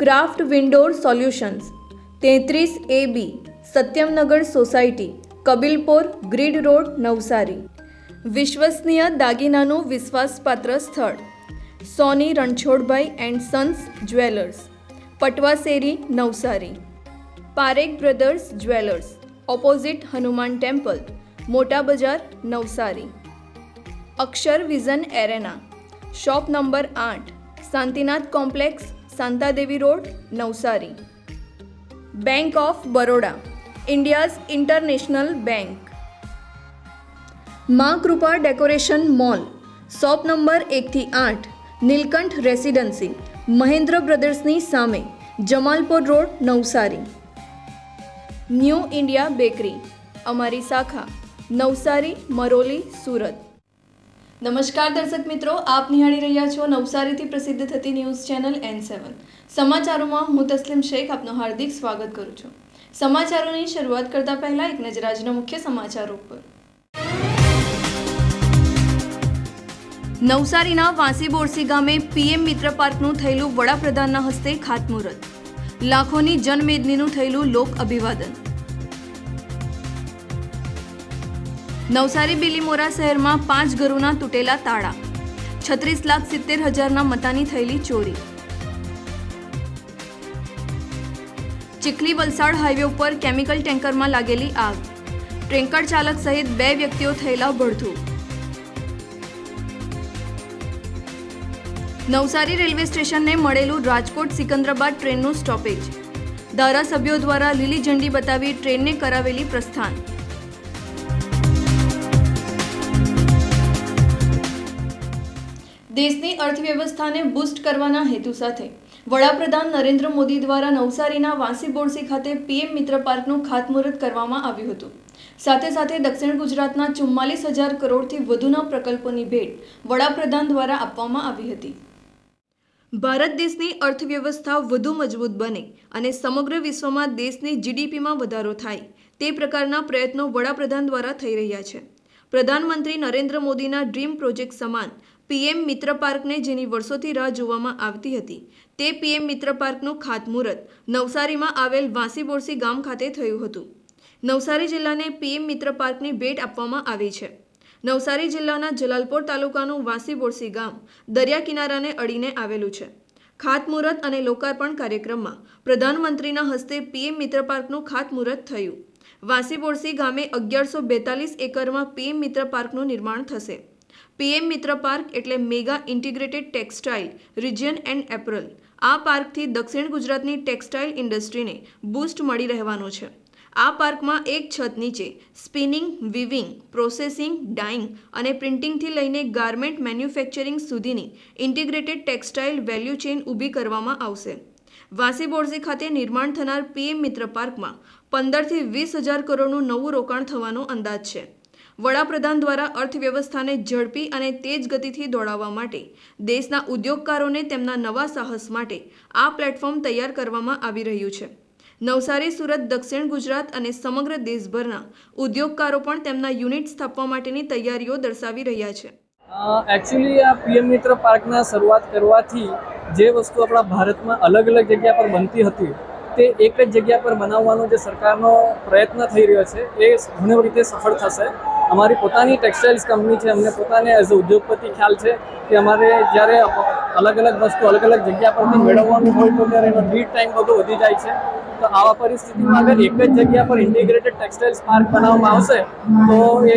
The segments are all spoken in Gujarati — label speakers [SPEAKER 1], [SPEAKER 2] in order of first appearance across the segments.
[SPEAKER 1] ક્રાફ્ટ વિન્ડોર સોલ્યુશન્સ, તેત્રીસ A B Satyamnagar society, Kabilpor, grid road, Navsari. વિશ્વસનીય દાગીનાનું વિશ્વાસપાત્ર સ્થળ, Soni Ranchhodbhai and sons jewellers, Patvaseri, Navsari. Parekh brothers jewellers, opposite Hanuman temple, Mota Bazar, Navsari. Akshar vision arena, shop number આઠ, Shantinath complex Shantadevi road Navsari bank of Baroda India's international bank મા Kripa decoration mall shop number એકથી આઠ નીલકંઠ રેસિડન્સી મહેન્દ્ર બ્રદર્સની સામે Jamalpur road Navsari new India bakery અમારી શાખા નવસારી મરોલી સુરત નમસ્કાર દર્શક મિત્રો, આપ નિહાળી રહ્યા છો નવસારીથી પ્રસિદ્ધ થતી ન્યૂઝ ચેનલ એન સેવન સમાચારોમાં હું તસ્લીમ શેખ, આપનું હાર્દિક સ્વાગત કરું છું. સમાચારોની શરૂઆત કરતા પહેલા એક નજર આજના મુખ્ય સમાચારો પર નવસારીના વાંસી બોરસી ગામે પીએમ મિત્ર પાર્કનું થયેલું વડાપ્રધાનના હસ્તે ખાતમુહૂર્ત. લાખોની જનમેદનીનું થયેલું લોક અભિવાદન. નવસારી બિલીમોરા શહેરમાં પાંચ ઘરોના તૂટેલા તાળા, છત્રીસ લાખ સિત્તેર હજારના મતાની થયેલી ચોરી. ચીખલી વલસાડ હાઈવે ઉપર કેમિકલ ટેન્કરમાં લાગેલી આગ. ટ્રેન્કર ચાલક સહિત બે વ્યક્તિઓ થયેલા ભડથું. નવસારી રેલવે સ્ટેશનને મળેલું રાજકોટ સિકંદરાબાદ ટ્રેનનું સ્ટોપેજ. ધારાસભ્યો દ્વારા લીલી ઝંડી બતાવી ટ્રેનને કરાવેલી પ્રસ્થાન. દેશની અર્થવ્યવસ્થાને બૂસ્ટ કરવાના હેતુ સાથે. વડાપ્રધાન નરેન્દ્ર મોદી દ્વારા નવસારીના વાંસી બોરસી ખાતે પીએમ મિત્ર પાર્કનું ખાતમુહૂર્ત કરવામાં આવ્યું હતું. સાથે સાથે દક્ષિણ ગુજરાતના ચુમ્માલીસ હજાર કરોડથી વધુના પ્રકલ્પોની ભેટ વડાપ્રધાન દ્વારા આપવામાં આવી હતી. ભારત દેશની અર્થવ્યવસ્થા વધુ મજબૂત બને અને સમગ્ર વિશ્વમાં દેશની જીડીપીમાં વધારો થાય, તે પ્રકારના પ્રયત્નો વડાપ્રધાન દ્વારા થઈ રહ્યા છે. પ્રધાનમંત્રી નરેન્દ્ર મોદીના ડ્રીમ પ્રોજેક્ટ સમાન પીએમ મિત્ર પાર્કને જેની વર્ષોથી રાહ જોવામાં આવતી હતી. તે પીએમ મિત્ર પાર્કનું ખાતમુહૂર્ત નવસારીમાં આવેલ વાંસી બોરસી ગામ ખાતે થયું હતું. નવસારી જિલ્લાને પીએમ મિત્ર પાર્કની ભેટ આપવામાં આવી છે. નવસારી જિલ્લાના જલાલપોર તાલુકાનું વાંસી બોરસી ગામ દરિયા કિનારાને અડીને આવેલું છે. ખાતમુહૂર્ત અને લોકાર્પણ કાર્યક્રમમાં પ્રધાનમંત્રીના હસ્તે પીએમ મિત્ર પાર્કનું ખાતમુહૂર્ત થયું. વાંસી બોરસી ગામે અગિયારસો બેતાલીસ એકરમાં પીએમ મિત્ર પાર્કનું નિર્માણ થશે. પીએમ મિત્ર પાર્ક એટલે mega integrated textile, region and apparel. આ પાર્કથી દક્ષિણ ગુજરાતની ટેક્સટાઇલ ઇન્ડસ્ટ્રીને બૂસ્ટ મળી રહેવાનો છે. આ પાર્કમાં એક છત નીચે સ્પિનિંગ, વિવિંગ, પ્રોસેસિંગ, ડાઇંગ અને પ્રિન્ટિંગથી લઈને ગાર્મેન્ટ મેન્યુફેક્ચરિંગ સુધીની ઇન્ટિગ્રેટેડ ટેક્સટાઇલ વેલ્યુ ચેઇન ઊભી કરવામાં આવશે. વાંસી બોરસી ખાતે નિર્માણ થનાર પીએમ મિત્ર પાર્કમાં પંદરથી વીસ હજાર કરોડનું નવું રોકાણ થવાનો અંદાજ છે. વડાપ્રધાન દ્વારા અર્થવ્યવસ્થાને ઝડપી અને તેજ ગતિથી દોડાવવા માટે, દેશના ઉદ્યોગકારોને તેમના નવા સાહસ માટે આ પ્લેટફોર્મ તૈયાર કરવામાં આવી રહ્યું છે. નવસારી, સુરત, દક્ષિણ ગુજરાત અને સમગ્ર દેશભરના ઉદ્યોગકારો પણ તેમના યુનિટ સ્થાપવા માટેની તૈયારીઓ દર્શાવી રહ્યા છે.
[SPEAKER 2] એકચ્યુઅલી આ પીએમ મિત્ર પાર્કના શરૂઆત કરવાથી જે વસ્તુ આપણા ભારતમાં અલગ અલગ જગ્યા પર બનતી હતી, તે એક જ જગ્યા પર બનાવવાનો જે સરકારનો પ્રયત્ન થઈ રહ્યો છે, એ ઘણી રીતે સફળ થશે. અમારી પોતાની ટેક્સટાઇલ્સ કંપની છે, અમને પોતાને એઝ અ ઉદ્યોગપતિ ખ્યાલ છે કે અમારે જ્યારે અલગ અલગ વસ્તુ અલગ અલગ જગ્યા પરથી મેળવવાનું હોય તો ત્યારે એનો લીડ ટાઈમ બધો વધી જાય છે. તો આવા પરિસ્થિતિમાં અગર એક જ જગ્યા પર ઇન્ટિગ્રેટેડ ટેક્સટાઇલ્સ પાર્ક બનાવવામાં આવશે, તો એ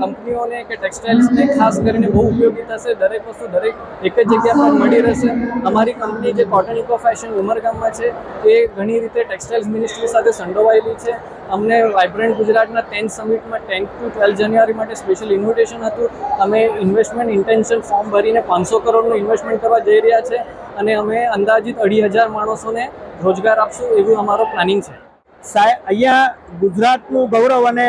[SPEAKER 2] કંપનીઓને કે ટેક્સટાઇલ્સને ખાસ કરીને બહુ ઉપયોગી થશે. દરેક વસ્તુ દરેક એક જ જગ્યા પર મળી રહેશે. અમારી કંપની જે કોટન ઇકો ફેશન ઉમરગામમાં છે, એ ઘણી રીતે ટેક્સટાઇલ્સ મિનિસ્ટ્રી સાથે સંડોવાયેલી છે. અમને વાઇબ્રન્ટ ગુજરાતના ટેન્થ સમિટમાં ટેન્થ ટુ ટ્વેલ્થ જાન્યુઆરી માટે સ્પેશિયલ ઇન્વિટેશન હતું. અમે ઇન્વેસ્ટમેન્ટ ઇન્ટેન્શન ફોર્મ ભરીને પાંચસો કરોડનું ઇન્વેસ્ટમેન્ટ કરવા જઈ રહ્યા છે અને અમે અંદાજિત અઢી હજાર માણસોને રોજગાર આપશું એવું અમારો પ્લાનિંગ છે.
[SPEAKER 3] સાહેબ, અહીંયા ગુજરાતનું ગૌરવ અને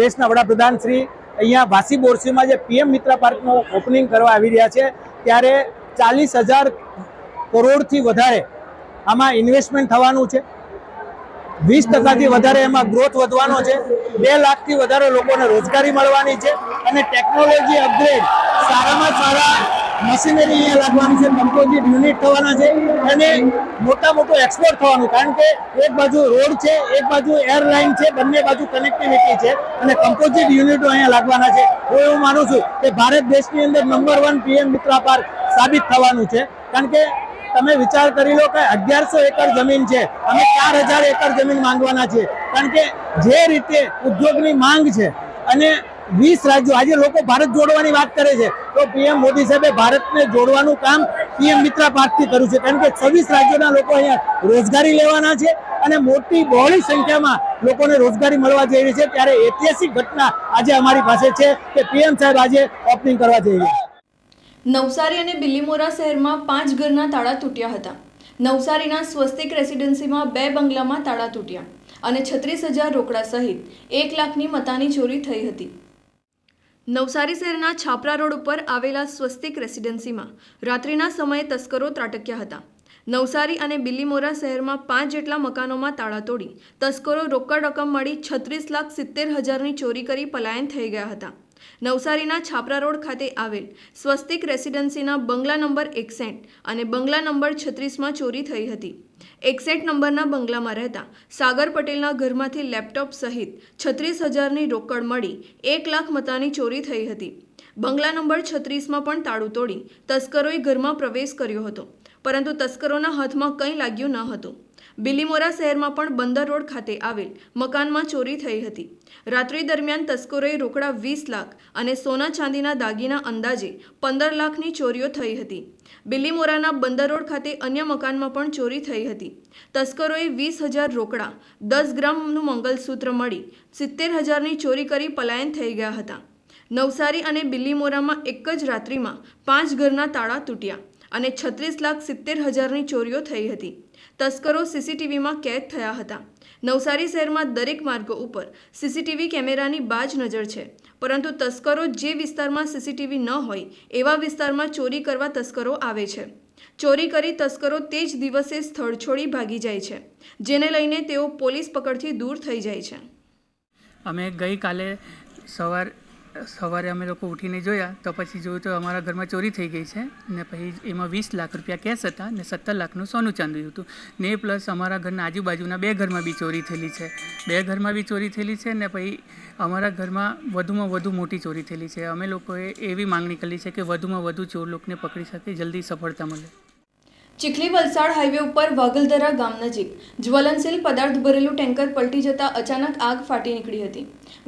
[SPEAKER 3] દેશના વડાપ્રધાન શ્રી અહીંયા વાસી બોરસીમાં જે પીએમ મિત્રા પાર્કનું ઓપનિંગ કરવા આવી રહ્યા છે, ત્યારે ચાલીસ હજાર કરોડથી વધારે આમાં ઇન્વેસ્ટમેન્ટ થવાનું છે. વીસ ટકાથી વધારે એમાં ગ્રોથ વધવાનો છે. બે લાખથી વધારે લોકોને રોજગારી મળવાની છે અને ટેકનોલોજી અપગ્રેડ સારામાં સારા મશીનરી અહીંયા લાગવાની છે કમ્પોઝિટ યુનિટ થવાના છે અને મોટા મોટું એક્સપોર્ટ થવાનું કારણ કે એક બાજુ રોડ છે, એક બાજુ એરલાઇન છે, બંને બાજુ કનેક્ટિવિટી છે અને કમ્પોઝિટ યુનિટો અહીંયા લાગવાના છે. હું એવું માનું છું કે ભારત દેશની અંદર number one PM Mitra park સાબિત થવાનું છે. કારણ કે તમે વિચાર કરી લો કે અગિયારસો એકર જમીન છે, અમે ચાર હજાર એકર જમીન માંગવાના છે કારણ કે જે રીતે ઉદ્યોગની માંગ છે અને વીસ રાજ્યો, આજે લોકો ભારત જોડવાની વાત કરે છે, તો પીએમ મોદી સાહેબે ભારતને જોડવાનું કામ પીએમ મિત્રા પાર્કથી કર્યું છે. કારણ કે છવ્વીસ રાજ્યોના લોકો અહીંયા રોજગારી લેવાના છે અને મોટી બહોળી સંખ્યામાં લોકોને રોજગારી મળવા જઈ રહી છે. ત્યારે ઐતિહાસિક ઘટના આજે અમારી પાસે છે કે પીએમ સાહેબ આજે ઓપનિંગ કરવા જઈ રહ્યા છે.
[SPEAKER 1] નવસારી અને બિલ્લીમોરા શહેરમાં પાંચ ઘરના તાળા તૂટ્યા હતા. નવસારીના સ્વસ્તિક રેસિડેન્સીમાં બે બંગલામાં તાળા તૂટ્યા અને છત્રીસ હજાર રોકડા સહિત એક લાખની મતાની ચોરી થઈ હતી. નવસારી શહેરના છાપરા રોડ ઉપર આવેલા સ્વસ્તિક રેસિડેન્સીમાં રાત્રિના સમયે તસ્કરો ત્રાટક્યા હતા. નવસારી અને બિલ્લીમોરા શહેરમાં પાંચ જેટલા મકાનોમાં તાળા તોડી તસ્કરો રોકડ રકમ મળી છત્રીસ લાખ સિત્તેર હજારની ચોરી કરી પલાયન થઈ ગયા હતા. નવસારીના છાપરા રોડ ખાતે આવેલ સ્વસ્તિક રેસિડેન્સીના બંગલા નંબર એકસઠ અને બંગલા નંબર છત્રીસમાં ચોરી થઈ હતી. એકસઠ નંબરના બંગલામાં રહેતા સાગર પટેલના ઘરમાંથી લેપટોપ સહિત છત્રીસ હજારની રોકડ મળી એક લાખ મતાની ચોરી થઈ હતી. બંગલા નંબર છત્રીસમાં પણ તાળું તોડી તસ્કરોએ ઘરમાં પ્રવેશ કર્યો હતો, પરંતુ તસ્કરોના હાથમાં કંઈ લાગ્યું ન હતું. બિલીમોરા શહેરમાં પણ બંદર રોડ ખાતે આવેલ મકાનમાં ચોરી થઈ હતી. રાત્રિ દરમિયાન તસ્કરોએ રોકડા વીસ લાખ અને સોના ચાંદીના દાગીના અંદાજે પંદર લાખની ચોરીઓ થઈ હતી. બિલીમોરાના બંદર રોડ ખાતે અન્ય મકાનમાં પણ ચોરી થઈ હતી. તસ્કરોએ વીસ હજાર રોકડા, દસ ગ્રામનું મંગલસૂત્ર મળી, સિત્તેર હજારની ચોરી કરી પલાયન થઈ ગયા હતા. નવસારી અને બિલ્લીમોરામાં એક જ રાત્રિમાં પાંચ ઘરના તાળા તૂટ્યા અને છત્રીસ લાખ સિત્તેર હજારની ચોરીઓ થઈ હતી. તસ્કરો સીસીટીવીમાં કેદ થયા હતા. નવસારી શહેરમાં દરેક માર્ગો ઉપર સીસીટીવી કેમેરાની બાજ નજર છે. પરંતુ તસ્કરો જે વિસ્તારમાં સીસીટીવી ન હોય, એવા વિસ્તારમાં ચોરી કરવા તસ્કરો આવે છે. ચોરી કરી તસ્કરો તે જ દિવસે સ્થળ છોડી ભાગી જાય છે, જેને લઈને તેઓ પોલીસ પકડથી દૂર થઈ જાય છે.
[SPEAKER 4] અમે ગઈકાલે સવાર સવારે અમે લોકો ઉઠીને જોયા તો પછી જોયું તો અમારા ઘરમાં ચોરી થઈ ગઈ છે ને પછી એમાં વીસ લાખ રૂપિયા કેશ હતા ને સત્તર લાખનું સોનું ચાંદી હતું. ને પ્લસ અમારા ઘરના આજુબાજુના બે ઘરમાં બી ચોરી થયેલી છે. બે ઘરમાં બી ચોરી થયેલી છે ને પછી અમારા ઘરમાં વધુમાં વધુ મોટી ચોરી થયેલી છે. અમે લોકોએ એવી માંગણી કરી છે કે વધુમાં વધુ ચોર લોકોને પકડી શકે, જલ્દી સફળતા મળે.
[SPEAKER 1] ચીખલી વલસાડ હાઈવે ઉપર વાગલધરા ગામ નજીક જ્વલનશીલ પદાર્થ ભરેલું ટેન્કર પલટી જતા અચાનક આગ ફાટી નીકળી હતી.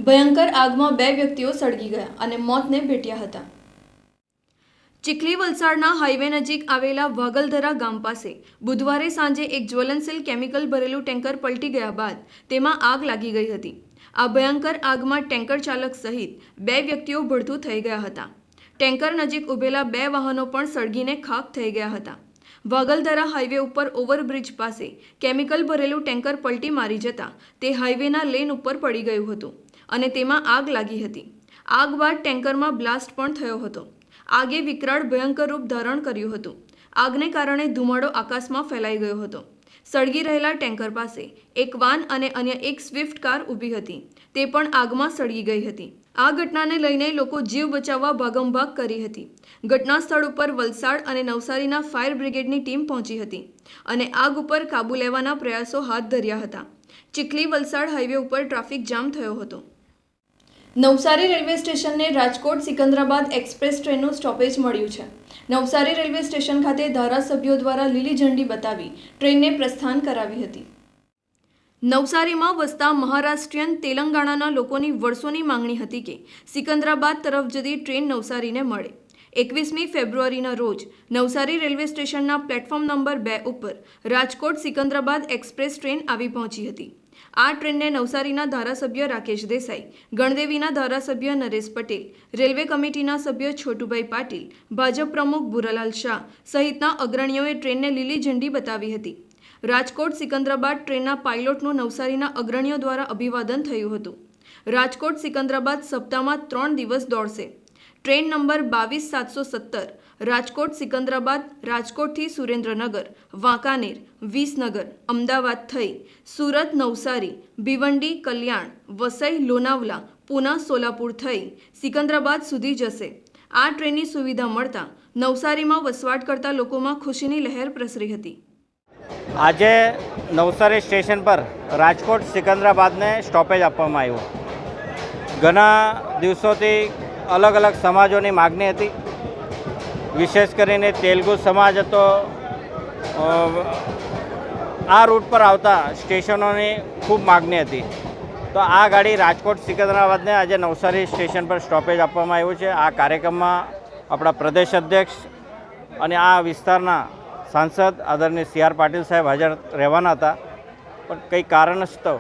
[SPEAKER 1] ભયંકર આગમાં બે વ્યક્તિઓ સળગી ગયા અને મોતને ભેટ્યા હતા. ચીખલી વલસાડના હાઈવે નજીક આવેલા વાગલધરા ગામ પાસે બુધવારે સાંજે એક જ્વલનશીલ કેમિકલ ભરેલું ટેન્કર પલટી ગયા બાદ તેમાં આગ લાગી ગઈ હતી. આ ભયંકર આગમાં ટેન્કર ચાલક સહિત બે વ્યક્તિઓ ભડથું થઈ ગયા હતા. ટેન્કર નજીક ઊભેલા બે વાહનો પણ સળગીને ખાખ થઈ ગયા હતા. વાગલધરા હાઈવે ઉપર ઓવરબ્રિજ પાસે કેમિકલ ભરેલું ટેન્કર પલટી મારી જતા તે હાઈવેના લેન ઉપર પડી ગયું હતું અને તેમાં આગ લાગી હતી. આગ બાદ ટેન્કરમાં બ્લાસ્ટ પણ થયો હતો. આગે વિકરાળ ભયંકર રૂપ ધારણ કર્યું હતું. આગને કારણે ધુમાડો આકાશમાં ફેલાઈ ગયો હતો. સળગી રહેલા ટેન્કર પાસે. એક વાન અને અન્ય એક સ્વિફ્ટ કાર ઊભી હતી. તે પણ આગમાં સળગી ગઈ હતી. આ ઘટનાને લઈને લોકો જીવ બચાવવા ભાગમભાગ કરી હતી. ઘટના સ્થળ ઉપર વલસાડ અને નવસારીના ફાયર બ્રિગેડની ટીમ પહોંચી હતી અને આગ ઉપર કાબૂ લેવાના પ્રયાસો હાથ ધર્યા હતા. ચીખલી વલસાડ હાઈવે ઉપર ટ્રાફિક જામ થયો હતો. નવસારી રેલવે સ્ટેશનને રાજકોટ સિકંદરાબાદ એક્સપ્રેસ ટ્રેનનું સ્ટોપેજ મળ્યું છે. નવસારી રેલવે સ્ટેશન ખાતે ધારાસભ્યો દ્વારા લીલી ઝંડી બતાવી ટ્રેનને પ્રસ્થાન કરાવી હતી. નવસારીમાં વસતા મહારાષ્ટ્રીયન તેલંગાણાના લોકોની વર્ષોની માંગણી હતી કે સિકંદરાબાદ તરફ જતી ટ્રેન નવસારીને મળે. એકવીસમી ફેબ્રુઆરીના રોજ નવસારી રેલવે સ્ટેશનના પ્લેટફોર્મ નંબર બે ઉપર રાજકોટ સિકંદરાબાદ એક્સપ્રેસ ટ્રેન આવી પહોંચી હતી. આ ટ્રેનને નવસારીના ધારાસભ્ય રાકેશ દેસાઈ, ગણદેવીના ધારાસભ્ય નરેશ પટેલ, રેલવે કમિટીના સભ્ય છોટુભાઈ પાટીલ, ભાજપ પ્રમુખ ભુરાલાલ શાહ સહિતના અગ્રણીઓએ ટ્રેનને લીલી ઝંડી બતાવી હતી. રાજકોટ સિકંદરાબાદ ટ્રેનના પાયલોટનું નવસારીના અગ્રણીઓ દ્વારા અભિવાદન થયું હતું. રાજકોટ સિકંદરાબાદ સપ્તાહમાં ત્રણ દિવસ દોડશે. ટ્રેન નંબર બાવીસ સાતસો સત્તર રાજકોટ, સિકંદરાબાદ, રાજકોટથી સુરેન્દ્રનગર, વાંકાનેર, વિસનગર, અમદાવાદ થઈ સુરત, નવસારી, ભિવંડી, કલ્યાણ, વસઈ, લોનાવલા, પુના, સોલાપુર થઈ સિકંદરાબાદ સુધી જશે. આ ટ્રેનની સુવિધા મળતા નવસારીમાં વસવાટ કરતા લોકોમાં ખુશીની લહેર પ્રસરી હતી.
[SPEAKER 5] આજે નવસારી સ્ટેશન પર રાજકોટ, સિકંદરાબાદને સ્ટોપેજ આપવામાં આવ્યું. ઘણા દિવસોથી અલગ અલગ સમાજોની માગણી હતી. વિશેષ કરીને તેલુગુ સમાજ હતો આ રૂટ પર આવતા સ્ટેશનોની ખૂબ માગણી હતી. તો આ ગાડી રાજકોટ સિકંદરાબાદને આજે નવસારી સ્ટેશન પર સ્ટોપેજ આપવામાં આવ્યું છે. આ કાર્યક્રમમાં આપણા પ્રદેશ અધ્યક્ષ અને આ વિસ્તારના સાંસદ આદરણીય સી આર પાટીલ સાહેબ હાજર રહેવાના હતા. પણ કંઈ કારણસ્તવ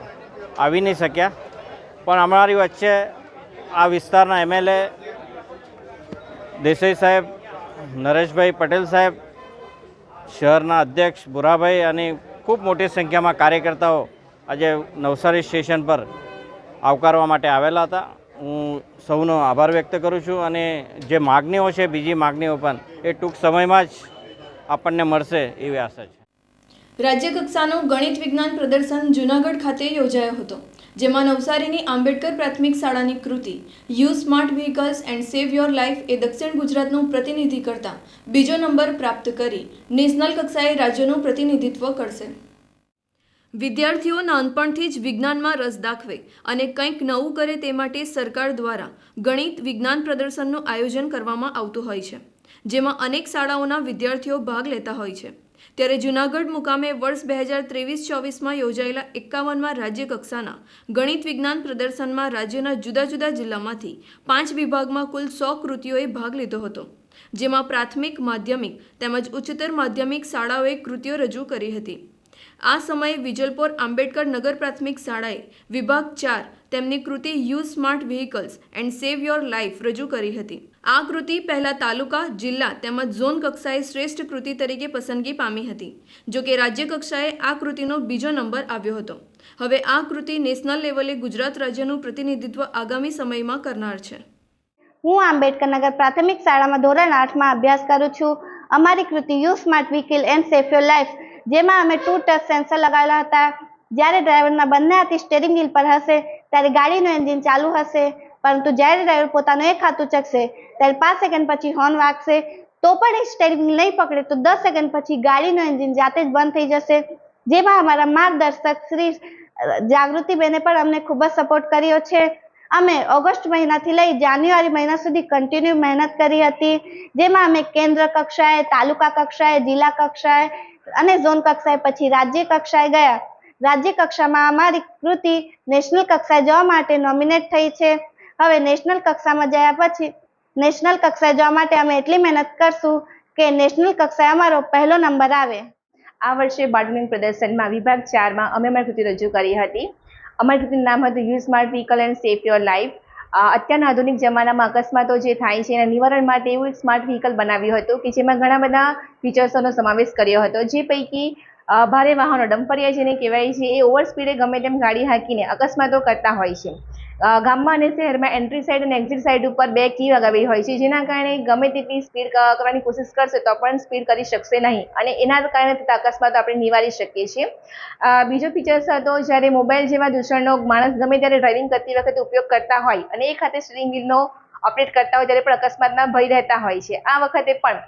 [SPEAKER 5] આવી નહીં શક્યા. પણ અમારી વચ્ચે આ વિસ્તારના એમએલએ દેસાઈ સાહેબ નરેશભાઈ પટેલ સાહેબ, શહેરના અધ્યક્ષ બુરાભાઈ અને ખૂબ મોટી સંખ્યામાં કાર્યકર્તાઓ આજે નવસારી સ્ટેશન પર આવકારવા માટે આવેલા હતા. હું સૌનો આભાર વ્યક્ત કરું છું અને જે માગણીઓ છે, બીજી માગણીઓ પણ એ ટૂંક સમયમાં જ આપણને મળશે એવી આશા છે.
[SPEAKER 1] રાજ્ય કક્ષાનું ગણિત વિજ્ઞાન પ્રદર્શન જૂનાગઢ ખાતે યોજાયો હતો. જેમાં નવસારીની આંબેડકર પ્રાથમિક શાળાની કૃતિ U smart vehicles and save your life એ દક્ષિણ ગુજરાતનું પ્રતિનિધિ કરતા બીજો નંબર પ્રાપ્ત કરી નેશનલ કક્ષાએ રાજ્યનું પ્રતિનિધિત્વ કરશે. વિદ્યાર્થીઓ નાનપણથી જ વિજ્ઞાનમાં રસ દાખવે અને કંઈક નવું કરે તે માટે સરકાર દ્વારા ગણિત વિજ્ઞાન પ્રદર્શનનું આયોજન કરવામાં આવતું હોય છે, જેમાં અનેક શાળાઓના વિદ્યાર્થીઓ ભાગ લેતા હોય છે. ત્યારે જૂનાગઢ મુકામે વર્ષ બે હજાર ત્રેવીસ ચોવીસમાં યોજાયેલા એકાવનમાં રાજ્ય કક્ષાના ગણિત વિજ્ઞાન પ્રદર્શનમાં રાજ્યના જુદા જુદા જિલ્લામાંથી પાંચ વિભાગમાં કુલ સો કૃતિઓએ ભાગ લીધો હતો. જેમાં પ્રાથમિક, માધ્યમિક તેમજ ઉચ્ચતર માધ્યમિક શાળાઓએ કૃતિઓ રજૂ કરી હતી. આ સમયે વિજલપોર આંબેડકર નગર પ્રાથમિક શાળાએ વિભાગ ચાર તેમની કૃતિ U smart vehicles and save your life રજૂ કરી હતી. આ કૃતિ પહેલા તાલુકા, જિલ્લા તેમજ ઝોન કક્ષાએ શ્રેષ્ઠ કૃતિ તરીકે પસંદગી પામી હતી. જો કે રાજ્ય કક્ષાએ આ કૃતિનો બીજો નંબર આવ્યો હતો. હવે આ કૃતિ નેશનલ લેવલે ગુજરાત રાજ્યનું પ્રતિનિધિત્વ આગામી સમયમાં કરનાર છે.
[SPEAKER 6] હું આંબેડકર નગર પ્રાથમિક શાળામાં ધોરણ આઠમાં અભ્યાસ કરું છું. અમારી કૃતિ U smart vehicle and safe your life, જેમાં અમે ટુ ટચ સેન્સર લગાવેલા હતા. જ્યારે ડ્રાઈવરના બંને હાથી સ્ટેરિંગ વ્હીલ પર હશે ત્યારે ગાડીનું એન્જિન ચાલુ હશે, પરંતુ જ્યારે ડ્રાઈવર પોતાનું એક હાથ ઉચકશે ત્યારે પાંચ સેકન્ડ પછી હોર્ન વાગશે. તો પણ એ સ્ટેરિંગ નહીં પકડે, તો દસ સેકન્ડ પછી ગાડીનું એન્જિન જાતે જ બંધ થઈ જશે. જેમાં અમારા માર્ગદર્શક શ્રી જાગૃતિબેને પણ અમને ખૂબ જ સપોર્ટ કર્યો છે. અમે ઓગસ્ટ મહિનાથી લઈ જાન્યુઆરી મહિના સુધી કન્ટિન્યુ મહેનત કરી હતી. જેમાં અમે કેન્દ્ર કક્ષાએ, તાલુકા કક્ષાએ, જિલ્લા કક્ષાએ અને ઝોન કક્ષાએ પછી રાજ્ય કક્ષાએ ગયા. રાજ્ય કક્ષામાં અમારી કૃતિ નેશનલ કક્ષાએ જવા માટે નોમિનેટ થઈ છે. હવે નેશનલ કક્ષામાં ગયા પછી નેશનલ કક્ષાએ જવા માટે અમે એટલી મહેનત કરશું કે નેશનલ કક્ષાએ અમારો પહેલો નંબર આવે.
[SPEAKER 7] આ વર્ષે બાર્ડનિંગ પ્રદર્શનમાં વિભાગ ચારમાં અમે અમારી કૃતિ રજૂ કરી હતી. અમારી કૃતિનું નામ હતું U smart vehicle and safe your life. અત્યારના આધુનિક જમાનામાં અકસ્માતો જે થાય છે એના નિવારણ માટે એવું સ્માર્ટ વ્હીકલ બનાવ્યું હતું કે જેમાં ઘણા બધા ફીચર્સોનો સમાવેશ કર્યો હતો. જે પૈકી ભારે વાહનો ડમ્પરિયા જેને કહેવાય છે, એ ઓવર સ્પીડે ગમે તેમ ગાડી હાંકીને અકસ્માતો કરતા હોય છે. ગામમાં અને શહેરમાં એન્ટ્રી સાઇડ અને એક્ઝિટ સાઇડ ઉપર બે કી લગાવેલી હોય છે, જેના કારણે ગમે તેટલી સ્પીડ કરવાની કોશિશ કરશે તો પણ સ્પીડ કરી શકશે નહીં. અને એના કારણે થતા અકસ્માતો આપણે નિવારી શકીએ છીએ. બીજો ફીચર્સ હતો જ્યારે મોબાઈલ જેવા દૂષણનો માણસ ગમે ત્યારે ડ્રાઇવિંગ કરતી વખતે ઉપયોગ કરતા હોય અને એ ખાતે સ્ટીરિંગ વ્હીલનો ઓપરેટ કરતા હોય, ત્યારે પણ અકસ્માતના ભય રહેતા હોય છે. આ વખતે પણ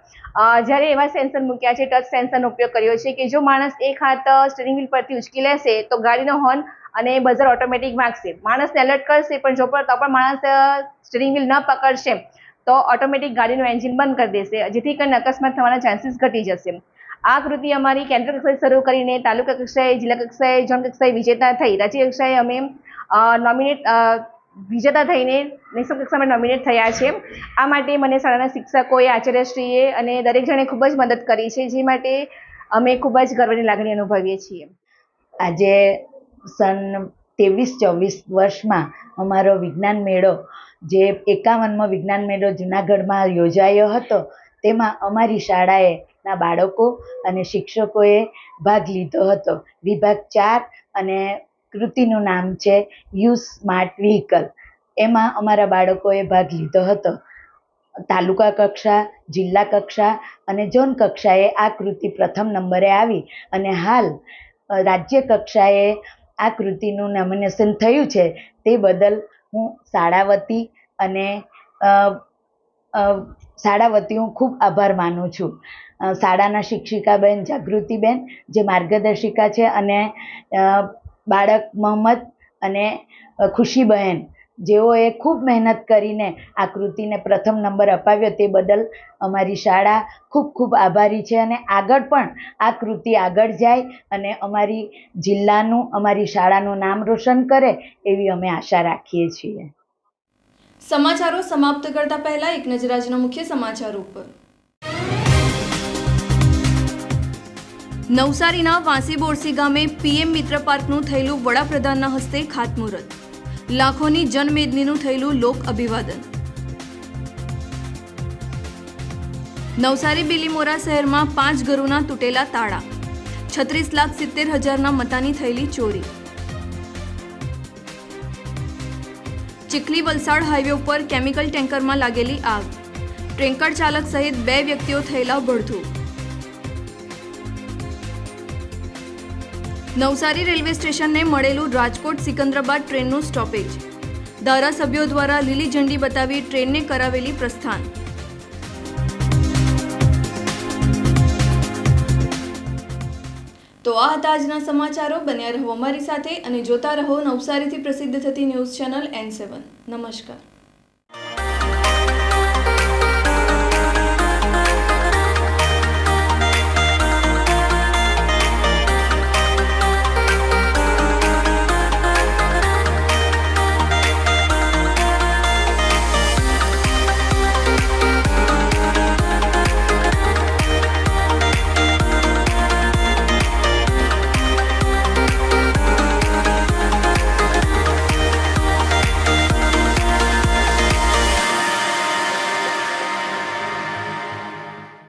[SPEAKER 7] જ્યારે એવા સેન્સર મૂક્યા છે ટચ સેન્સરનો ઉપયોગ કર્યો છે કે જો માણસ એક હાથ સ્ટીરિંગ વ્હીલ પરથી ઉચકી લેશે, તો ગાડીનો હોર્ન અને બઝર ઓટોમેટિક વાગશે માણસને એલર્ટ કરશે, પણ જો પણ, તો પણ માણસ સ્ટીરિંગ વ્હીલ ન પકડશે, તો ઓટોમેટિક ગાડીનું એન્જિન બંધ કરી દેશે, જેથી કરીને અકસ્માત થવાના ચાન્સીસ ઘટી જશે. આ કૃતિ અમારી કેન્દ્ર કક્ષાએ શરૂ કરીને તાલુકા કક્ષાએ, જિલ્લા કક્ષાએ ઝોન કક્ષાએ વિજેતા થઈ. રાજ્ય કક્ષાએ અમે નોમિનેટ વિજેતા થઈને નેશનલ કક્ષામાં નોમિનેટ થયા છે. આ માટે મને શાળાના શિક્ષકોએ, આચાર્યશ્રીએ અને દરેક જણે ખૂબ જ મદદ કરી છે, જે માટે અમે ખૂબ જ ગર્વની લાગણી અનુભવીએ છીએ.
[SPEAKER 8] આજે સન ત્રેવીસ ચોવીસ વર્ષમાં અમારો વિજ્ઞાન મેળો, જે એકાવનમો વિજ્ઞાન મેળો જુનાગઢમાં યોજાયો હતો, તેમાં અમારી શાળાએ ના બાળકો અને શિક્ષકોએ ભાગ લીધો હતો. વિભાગ ચાર અને કૃતિનું નામ છે યુ સ્માર્ટ વ્હીકલ એમાં અમારા બાળકોએ ભાગ લીધો હતો. તાલુકા કક્ષા, જિલ્લા કક્ષા અને ઝોન કક્ષાએ આ કૃતિ પ્રથમ નંબરે આવી અને હાલ રાજ્ય કક્ષાએ આ કૃતિનું નોમિનેશન થયું છે તે બદલ હું શાળા વતી અને શાળા વતી હું ખૂબ આભાર માનું છું. શાળાના શિક્ષિકાબેન, જાગૃતિબેન જે માર્ગદર્શિકા છે અને બાળક મહંમદ અને ખુશીબહેન જેઓએ ખૂબ મહેનત કરીને આ કૃતિને પ્રથમ નંબર અપાવ્યો તે બદલ અમારી શાળા ખૂબ ખૂબ આભારી છે અને આગળ પણ આ કૃતિ આગળ જાય અને અમારી જિલ્લાનું, અમારી શાળાનું નામ રોશન કરે એવી અમે આશા રાખીએ છીએ.
[SPEAKER 1] સમાચારો સમાપ્ત કરતા પહેલા એક નજર આજના મુખ્ય સમાચાર ઉપર. નવસારીના વાંસી બોરસી ગામે પીએમ મિત્ર પાર્કનું થયેલું વડાપ્રધાનના હસ્તે ખાતમુહૂર્ત. લાખોની જનમેદનીનું થયેલું લોક અભિવાદન. નવસારી બિલીમોરા શહેરમાં પાંચ ઘરોના તૂટેલા તાળા. છત્રીસ લાખ સિત્તેર હજારના મતાની થયેલી ચોરી. ચીખલી વલસાડ હાઈવે ઉપર કેમિકલ ટેન્કરમાં લાગેલી આગ. ટ્રેન્કર ચાલક સહિત બે વ્યક્તિઓ થયેલા ભડથું. નવસારી રેલવે સ્ટેશનને મળેલું રાજકોટ સિકંદરાબાદ ટ્રેનનું સ્ટોપેજ. ધારાસભ્યો દ્વારા લીલી ઝંડી બતાવી ટ્રેનને કરાવેલી પ્રસ્થાન. તો આ હતા આજના સમાચારો. બન્યા રહો અમારી સાથે અને જોતા રહો નવસારીથી પ્રસિદ્ધ થતી ન્યૂઝ ચેનલ એન સેવન. નમસ્કાર.